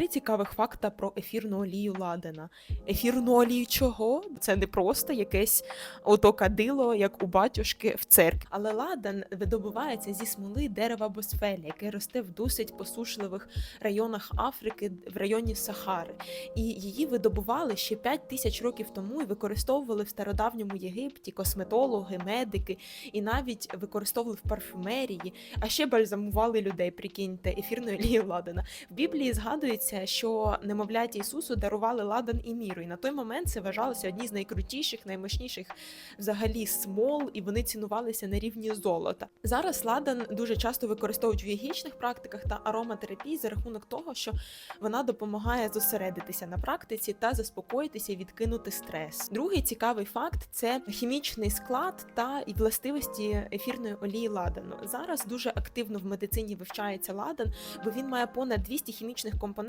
Три цікавих факта про ефірну олію ладана. Ефірну олію чого? Це не просто якесь ото кадило, як у батюшки в церкві. Але ладан видобувається зі смоли дерева босфелі, яке росте в досить посушливих районах Африки, в районі Сахари. І її видобували ще 5 тисяч років тому і використовували в стародавньому Єгипті косметологи, медики і навіть використовували в парфюмерії, а ще бальзамували людей. Прикиньте, ефірною олією ладана. В Біблії згадується, що немовляті Ісусу дарували ладан і міру. І на той момент це вважалося одні з найкрутіших, наймощніших взагалі смол, і вони цінувалися на рівні золота. Зараз ладан дуже часто використовують в йогічних практиках та ароматерапії за рахунок того, що вона допомагає зосередитися на практиці та заспокоїтися і відкинути стрес. Другий цікавий факт це хімічний склад та і властивості ефірної олії ладану. Зараз дуже активно в медицині вивчається ладан, бо він має понад 200 хімічних компонентів.